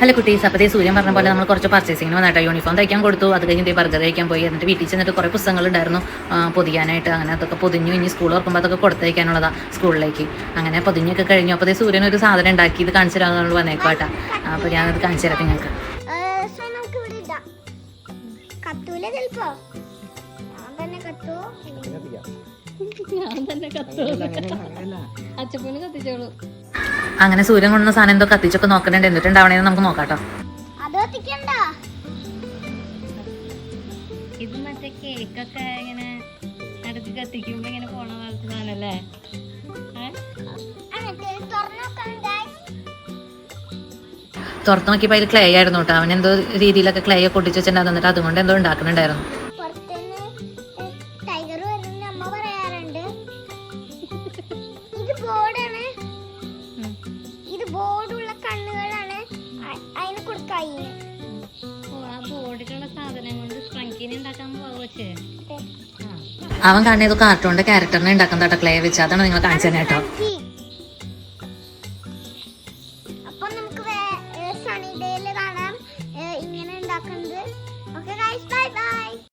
Hello കുട്ടീസ് അപ്പത്തേ സൂര്യൻ പറഞ്ഞ പോലെ നമ്മൾ കുറച്ച് പർച്ചേസിങ്ങിന് വന്നിട്ട്. യൂണിഫോം തയ്ക്കാൻ കൊടുത്തു അത് കഴിഞ്ഞിട്ട് ബർഗർ കഴിക്കാൻ പോയി. എന്നിട്ട് വീട്ടിൽ ചെന്നിട്ട് കുറേ പുസ്തകങ്ങളുണ്ടായിരുന്നു. പൊതിയാനായിട്ട് അങ്ങനെ അതൊക്കെ പൊതിഞ്ഞു. ഇനി സ്കൂൾ തുറക്കുമ്പോൾ അതൊക്കെ കൊടുത്തയക്കാനുള്ളതാ സ്കൂളിലേക്ക് അങ്ങനെ പൊതിഞ്ഞൊക്കെ കഴിഞ്ഞു. അപ്പോൾ സൂര്യൻ ഒരു സാധനം ഉണ്ടാക്കി. ഇത് കാണിച്ചു തരാമെന്നുള്ള വന്നേക്കോട്ടാ അപ്പോൾ ഞാനത് കാണിച്ചു തരാം നിങ്ങൾക്ക്. കത്തൂല ചിലപ്പോ? ഞാൻ തന്നെ കത്തു. ഞാൻ തന്നെ കത്തു അച്ചപ്പൂന് കത്തിച്ചോളൂ. അങ്ങനെ സൂര്യൻ കൊണ്ടുവന്ന സാധനം എന്തോ കത്തിച്ചൊക്കെ നോക്കണ്ടേ എന്നിട്ടുണ്ടാവണേന്ന് നമുക്ക് നോക്കാട്ടോ. ഇത് മറ്റേ കേക്കൊക്കെ ഇങ്ങനെ അടുത്ത് കത്തിക്കുമ്പോ ഇങ്ങനെ പോണ പോലത്തെ സാധനല്ലേ തുറന്നു നോക്കിയപ്പോൾ അതിൽ ക്ലേ ആയിരുന്നു കേട്ടോ. അവൻ എന്തോ രീതിയിലൊക്കെ ക്ലേ ഒക്കെ ഒട്ടിച്ച് വെച്ചിട്ടുണ്ടായിരുന്നു. എന്നിട്ട് അതുകൊണ്ട് എന്തോ ഉണ്ടാക്കുന്നുണ്ടായിരുന്നു. ബോർഡുള്ള കണ്ണുകളാണ് അതിന് കൊടുക്കായി. ഓ ആ സാധനം കൊണ്ട് സ്ട്രങ്കിനെ ഉണ്ടാക്കാൻ പോവച്ചേ അവൻ കാണുന്ന ഏതോ കാർട്ടൂണിന്റെ ക്യാരക്ടറിനെ ഉണ്ടാക്കുന്ന കേട്ടോ ക്ലേ വെച്ച്. അതാണ് നിങ്ങൾ കാണിച്ചു തന്നെ കേട്ടോ. അപ്പൊ നമുക്ക് സണി ഡേയിൽ കാണാം. ഇങ്ങനെ ഉണ്ടാക്കുന്നത്.